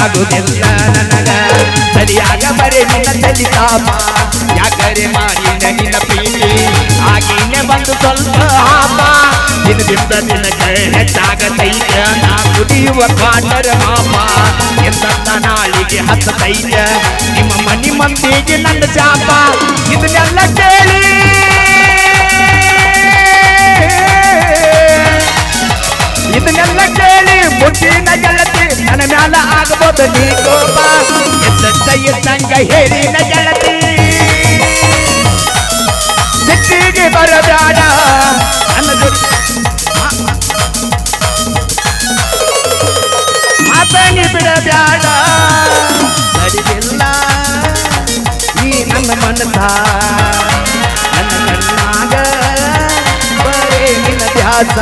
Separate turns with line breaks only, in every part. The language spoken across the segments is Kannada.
ಆಗುದಿಲ್ಲ ನನಗ ಸರಿಯಾಗ ಬರೆ ನಿನ್ನ ಚಲಿತಾಪ ಯಾಕರೆ ಮಾಡಿ ನಿನ್ನ ಪ್ರೀತಿ ಆಗೇನೆ ಬಂದು ಸ್ವಲ್ಪ ಹಾಪ ದಿನದಿಂದ ದಿನಕ್ಕೆ ಹೆಚ್ಚಾಗತೈತ ನಾ ಕುಡಿಯುವ ಕಾಟರ ಮಾಪ ಎಂತ ನಾಳಿಗೆ ಹತ್ತತೈತ ನಿಮ್ಮ ಮನಿ ಮಂದಿಗೆ ನನ್ನ ಶಾಪ ಇದನ್ನೆಲ್ಲ ಕೇಳಿ ಇದನ್ನೆಲ್ಲ ಕೇಳಿ ಮುಟ್ಟಿನ ಗೆಳತಿ ನನ್ನ ಮ್ಯಾಲ ಆಗಬಹುದು ನೀ ಕೋಪ. ಎದ್ದ ಹೇಳಿ ಹೇಳಿನ ಗೆಳತಿ ಸಿಟ್ಟಿಗೆ ಬರಬೇಡ ನನ್ನ ಬಿಡಬೇಡ ಸರಿಗಿಲ್ಲ ಈ ನನ್ನ ಮನಸ
ಹೇಳಬ್ಯಾಡ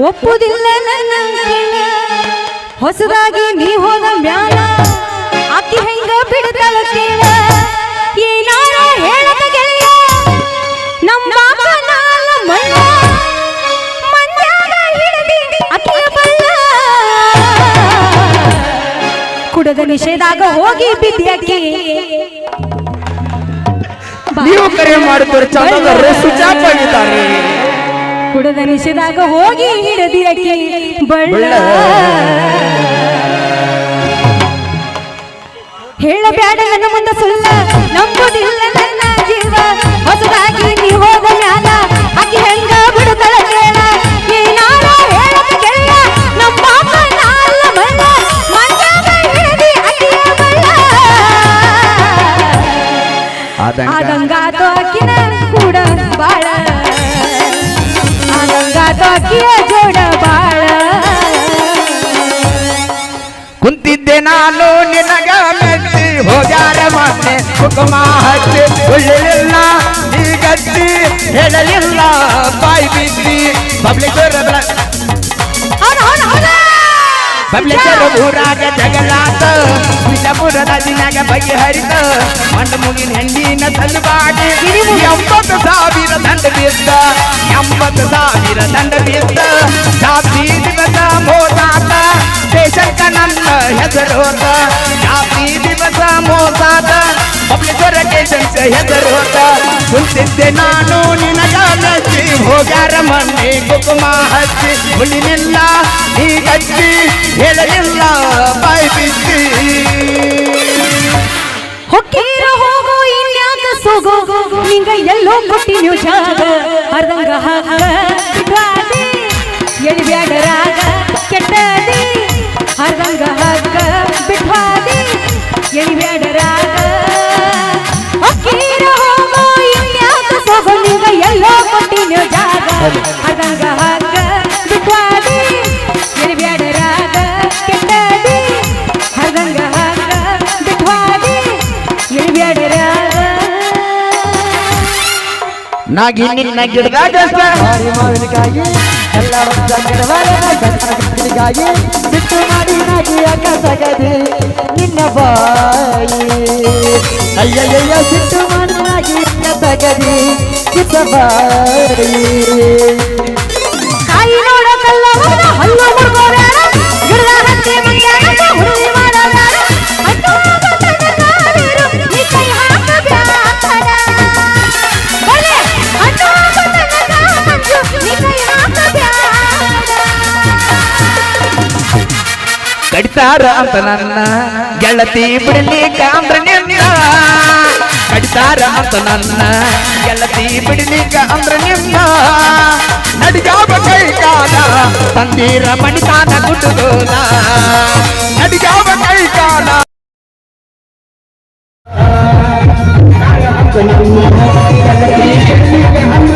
ಒಪ್ಪುದಿಲ್ಲ ನನ್ನ ಹೊಸದಾಗಿ ನೀ ಹೋದ ಮ್ಯಾಲ. ಆಕಿ ಹೆಂಗ ಏನಾರ ಹೇಳದ ಗೆಳೆಯ. ನಮ್ಮ ಬಲ್ಲ ಕುಡದ ನಿಷೇಧಾಗ ಹೋಗಿ ಬಿದ್ದಕ್ಕೆ
ನೀವು ಕರೆ ಮಾಡುತ್ತಾರೆ ಚಂದದ ಸುಚಾಪಾಗಿದ್ದಾರೆ
ಕುಡದ ನಿಷೇಧಾಗ ಹೋಗಿ ಹಿಡದಿರಕ್ಕೆ ಬಳ್ಳ.
ಬಳ್ಳ.
ಹೇಳಬ್ಯಾಡ ನನ್ನ ಮುಂದೆ ಸುಳ್ಳ ನಂಬುದಿಲ್ಲ ನನ್ನ ಜೀವ. ಹೊಸದಾಗಿ ನೀ ಹೋದ ಮ್ಯಾಲ ಅಕ್ಕಿ ಹೆಂಗ ಬಿಡುತ್ತಳ ಕೇಳ. ನಮ್ಮ ಮಂಜಾಗ ಹಿಡದಿ ಬಳ್ಳ. ಆದಂಗಾತ ಅಕ್ಕಿನ ಕೂಡ ಬಾಳ ಅಕ್ಕಿಯ ಜೋಡ ಬಾಳ.
ಕುಂತಿದ್ದೆ ನಾನು ನಿನಗ ಮೆಚ್ಚಿ ಹೋಗ್ಯಾರ ಮತ್ತೆ ಕುಕುಮ ಹಚ್ಚಿ, ಉಳಿಲಿಲ್ಲ ಈ ಗಟ್ಟಿ, ಹೇಳಲಿಲ್ಲ, ಬಾಯಿ ಬಿದ್ದಿ
ಪಬ್ಲಿಕ್
ಬಬ್ಲೇಶ್ವರ ಊರಾಗ ಜಗಲಾತ ಬಿಜಾಪುರದ ದಿನಾಗ ಬಗೆಹರಿತ ಮಂಡ ಮುಗಿನ ಹೆಂಡಿನ ಸಲುವಾಗಿ ಎಂಬತ್ತು ಸಾವಿರ ದಂಡ ಬಿದ್ದ ಎಂಬತ್ತು ಸಾವಿರ ದಂಡ ಬಿದ್ದ ಜಾತಿ ದಿವಸ ಮೋಸಾತ ದೇಶಕ್ಕ ನನ್ನ ಹೆಸರೋತ. ಜಾತಿ ದಿವಸ ಮೋಸಾತ ಬಬ್ಲೇಶ್ವರ ಕೇಶಂಶ ಹೆಸರೋತ. ಕುಂತಿದ್ದೆ ನಾನು ನಿನಗ ಮೆಚ್ಚಿ ಹೋಗ್ಯಾರ ಮನೆ ಕುಕುಮ ಹಚ್ಚಿ ಉಳಿಲಿಲ್ಲ ಈ ಹೇಳಲಿಲ್ಲ ಬಾಯಿ ಬಿಚ್ಚಿ.
ಎಲ್ಲೋ ಕೊಟ್ಟಿನ್ಯೋ ಜಾಗ, ಅರ್ಧಂಗ ಹಾಗ. ಎಲ್ಲಿ ಬ್ಯಾಡ ರಾಗ ಅರ್ಧಂಗ
ನಾಗಿ ನಿನ್ನ ಗಿಡದಾಗ
ಮಾರಿ ಮಾವಿನಕಾಯಿ ಎಲ್ಲ ಗಿಡವಾಗಿ ಸಿಟ್ಟು ಮಾಡಿ ನಾಗಿ ಅಕಸಗದಿ ನಿನ್ನ ಬಾಯಿ. ಅಯ್ಯಯ್ಯ ಸಿಟ್ಟು ಮಾಡಿ ನಾಗಿ ಅಕಸಗದಿ ಕಿತ್ತ ಬಾಯಿ.
ಕಾಯಿ ನೋಡ ಹಲ್ಲು
ಕಡಿತಾರ ಅಂತ ನನ್ನ ಗೆಳತಿ ಬಿಡ್ಲಿಕ್ಕ ಅಂದ್ರ ನಿನ್ನ ಕಡಿತಾರ ಅಂತ ನನ್ನ ಗೆಳತಿ ಬಿಡ್ಲಿಕ್ಕ ಅಂದ್ರ ನಿನ್ನ ನಡಿಗಾವ ಕೈ ಕಾಲ ತಂದೀರ ಮಣಿತಾನ ಗುಡ್ಡುಗೋಲ ನಡಿಗಾವ ಕೈ ಕಾಲ
ಪ್ರೀತಿ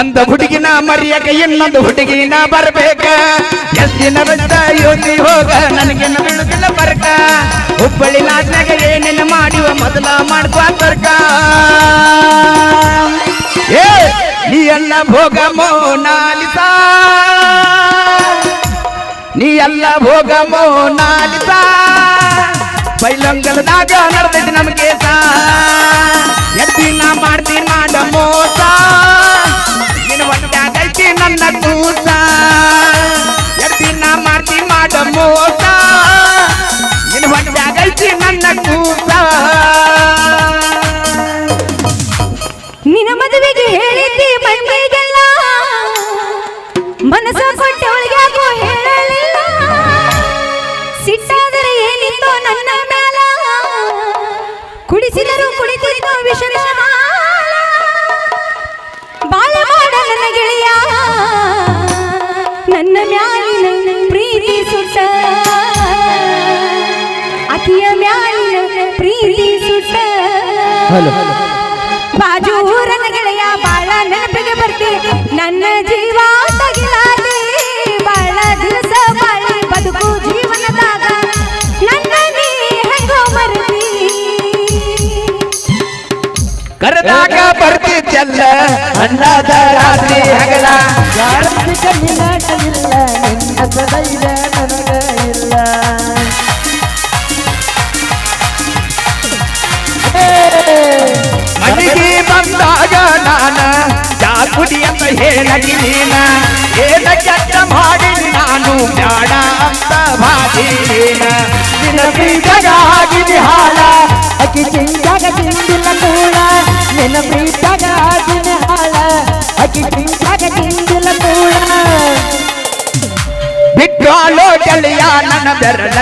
ಒಂದು ಹುಡುಗಿನ ಮರಿಯಕ ಇನ್ನೊಂದು ಹುಡುಗಿನ ಬರ್ಬೇಕ. ಎಲ್ಲಿನ ಬೆಟ್ಟ ಯೋತಿ ಹೋಗ ನನಗೆ ಬಿಡುದಿಲ್ಲ ಬರ್ಕ. ಹುಬ್ಬಳ್ಳಿ ನಾಟ್ನಾಗ ಏನೇನು ಮಾಡಿವ ಮೊದಲ ಮಾಡ್ಕೋ ತರ್ಕ ಏ, ನೀ ಎಲ್ಲ ಭೋಗ ಮೋನಾಲಿಸ. ನೀ ಎಲ್ಲ ಭೋಗ ಮೋನಾಲಿಸಾ. ಬೈಲಂಗಲದಾಗ ನಡೆದೈತಿ ನಮ್ ಕೇಸ. ನಾ ಮಾಡ್ತೀನಿ ಮಾಡ ಮೋಸ. ನಿನ್ನ ಹೊಟ್ಟಾಗೈತಿ ನನ್ನ ಕೂಸ. ಎದ್ದಿನ ಮಾಡ್ತೀನಿ ಮಾಡ ಮೋಸ.
ಬಾಜು ಊರನ ಗೆಳೆಯ ಬಾಳ ನೆನಪಿಗೆ ಬರ್ತಿ ನನ್ನ ಜೀವ ತಗಿಲಾದೆ ಬಾಳ ದಿವಸ ಬಾಳಿ ಬದುಕು ಜೀವನದಾಗ ನನ್ನ ನೀ ಹೆಂಗೋ ಮರತಿ
ಕರೆದಾಗ ಬರ್ತಿದ್ದಲ್ಲ ಅನ್ನದ ರಾತ್ರಿ ಹಗಲ
ಯಾರಂತಿ ಕಣ್ಣಿನಾಟ ಇಲ್ಲ ನಿನ್ನ ಧೈರ್ಯ ಪ್ರೀತಗ ಆಗಿದೆ ಹಾಳ ಅಕ್ಕಿ ಚಿಂತಾಗ ತಿಂದಿಲ್ಲ ಪ್ರೀತಗ ಆಗಿದೆ ಹಾಳ ಅಕ್ಕಿ ಚಿಂತಾಗ ತಿಂದಿಲ್ಲ ಕೂಳ
ಬಿಟ್ಟೋಲೋ ಗೆಳೆಯ, ನನ್ನ ಬೆರಳ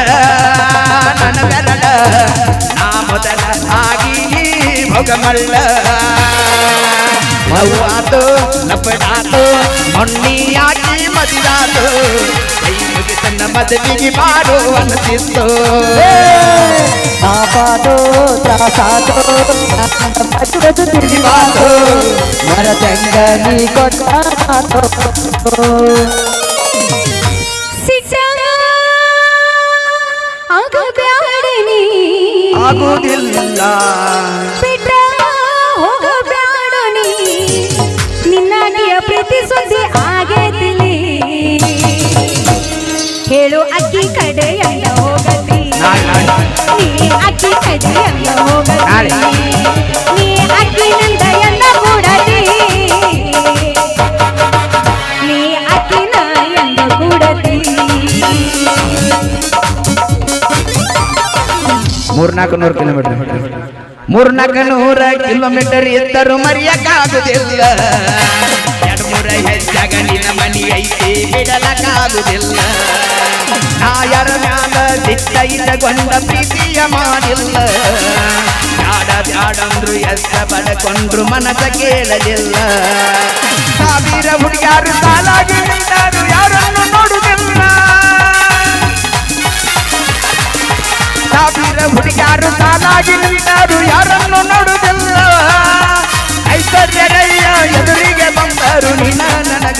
ನನ್ನ ಬೆರಳ. ನಾ ಮೊದಲ ಆಗಿ ಕೈ ಮುಗಿತನ್ನ ಮದುವೆಗೆ ಮಾಡು ಅನಿಸಿತ್ತು
ಪಾಪಾದೋ ತ್ರಾಸಾದೋ ಮಧುರದು ತಿಳಿವಾದೋ ಮರದಂಗ ನೀ ಕೊಟ್ಟ ಮಾತೋ
ಸಿಟ್ಟ ಆಗಬ್ಯಾಡ ನೀ
ಆಗುವುದಿಲ್ಲ
ಬಿಟ್ಟ ಹೋಗಬ್ಯಾಡ ನೀ ನಿನ್ನಾಗಿಯ ಪ್ರೀತಿ ಸುದ್ದಿ
ಮೂರ್ನಾಲ್ಕು ನೂರು ಕಿಲೋಮೀಟರ್. ಮೂರ್ನಾಲ್ಕು ನೂರ ಕಿಲೋಮೀಟರ್ ಇದ್ದರೂ ಮರೆಯಕ್ಕಾಗುದಿಲ್ಲ ಎರಡು ಮೂರ ಹೆಜ್ಜಾಗ ನಿನ್ನ ಮನಿ ಐತಿ ಬಿಡಲಕ್ಕಾಗುದಿಲ್ಲ ನಾ ಯಾರ ಮ್ಯಾಲ ದಿಟ್ಟ ಇಟ್ಟಗೊಂಡ ಪ್ರೀತಿಯ ಮಾಡಿಲ್ಲ. ಬ್ಯಾಡ ಬ್ಯಾಡಂದ್ರು ಎಷ್ಟ ಬಡಕೊಂಡ್ರು ಮನಸ ಕೇಳಲಿಲ್ಲ.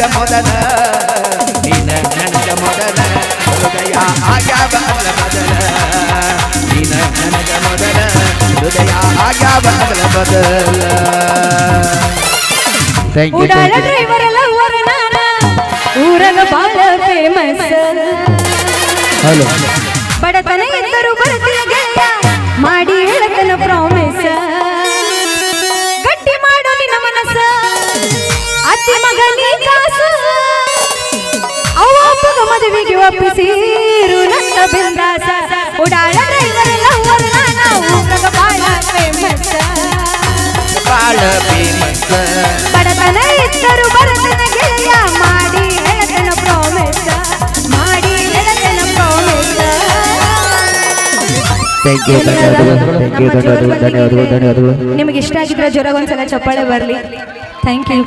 ನನಗ ಮೊದಲ ನಿನ ನನಗ ಮೊದಲ ಹೃದಯ ಆಗ್ಯಾವ ಅಲ್ಲ ಬದಲ ನಿನ ನನಗ ಮೊದಲ ಹೃದಯ ಆಗ್ಯಾವ ಅಲ್ಲ ಬದಲ ಥ್ಯಾಂಕ್ ಯು
ಉಡಾಳ ಡ್ರೈವರ್ ಲವರ್ ನಾನ ಊರಗ ಬಾಳ ಫೇಮಸ್
ಹಲೋ
ಬಡತನ ಎಂದರು ಬರ್ತಿನ ಬಿಂದಾಸ. ಉಡಾಳ ಡ್ರೈವರ್ ಲವರ್ ನಾನ ಊರಗ ಬಾಳ ಫೇಮಸ್
ಬಾಳ ಫೇಮಸ್
ಬಡತನ ಇದ್ದರು ಬರತನ ಗೆಳೆಯ ಮಾಡಿ ಹೇಳತನ ಪ್ರಾಮಿಸ್ ಮಾಡಿ ಹೇಳತನ ಪ್ರಾಮಿಸ್
ಥ್ಯಾಂಕ್ ಯು ಧನ್ಯವಾದಗಳು ಥ್ಯಾಂಕ್ ಯು ಧನ್ಯವಾದಗಳು ಧನ್ಯವಾದಗಳು ಧನ್ಯವಾದಗಳು
ನಿಮಗೆ ಇಷ್ಟ ಆಗಿದ್ರೆ ಜ್ವರ ಒಂದ್ಸಲ ಚಪ್ಪಾಳೆ ಬರಲಿ. Thank you